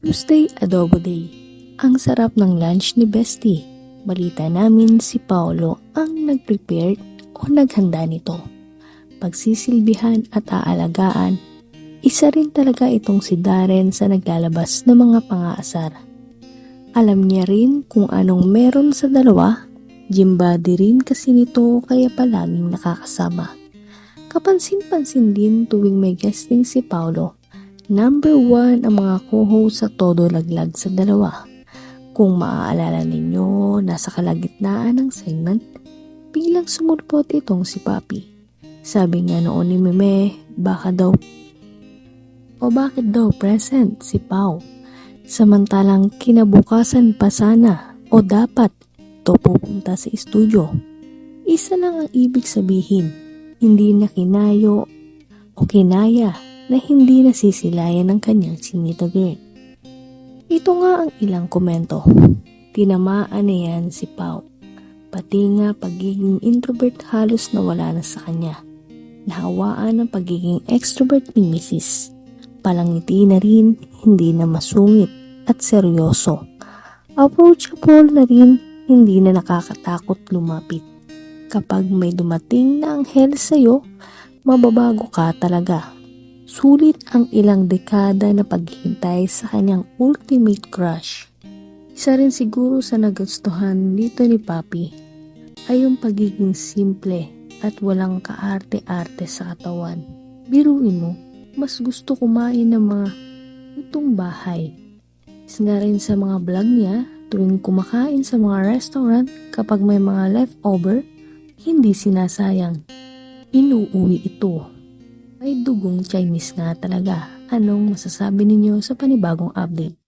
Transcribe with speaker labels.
Speaker 1: Tuesday Adobo Day. Ang sarap ng lunch ni Bestie. Balita namin si Paolo ang nag-prepare o naghanda nito. Pagsisilbihan at aalagaan, isa rin talaga itong si Darren sa naglalabas ng mga pangaasar. Alam niya rin kung anong meron sa dalawa, gym body rin kasi nito kaya palaging nakakasama. Kapansin-pansin din tuwing may guesting si Paolo Number one ang mga co-host sa Todo Laglag sa dalawa. Kung maaalala ninyo, nasa kalagitnaan ng segment, biglang sumulpot itong si Papi. Sabi nga noon ni Meme, baka daw o bakit daw present si Pau? Samantalang kinabukasan pa sana o dapat to pupunta sa estudyo. Isa lang ang ibig sabihin, hindi na kinayo o kinaya na hindi nasisilayan ng kanyang singito girl. Ito nga ang ilang komento. Tinamaan na yan si Pau. Pati nga pagiging introvert halos nawala na sa kanya. Nahawaan ang pagiging extrovert ni Mrs. Palangiti na rin, hindi na masungit at seryoso. Approachable na rin, hindi na nakakatakot lumapit. Kapag may dumating na anghel sa'yo, mababago ka talaga. Sulit ang ilang dekada na paghihintay sa kanyang ultimate crush. Isa rin siguro sa nagustuhan dito ni Papi ay yung pagiging simple at walang kaarte-arte sa katawan. Biruin mo, mas gusto kumain ng mga lutong bahay. Is nga rin sa mga vlog niya, tuwing kumakain sa mga restaurant kapag may mga leftover, hindi sinasayang. Inuuwi ito ay dugong Chinese nga talaga. Anong masasabi ninyo sa panibagong update?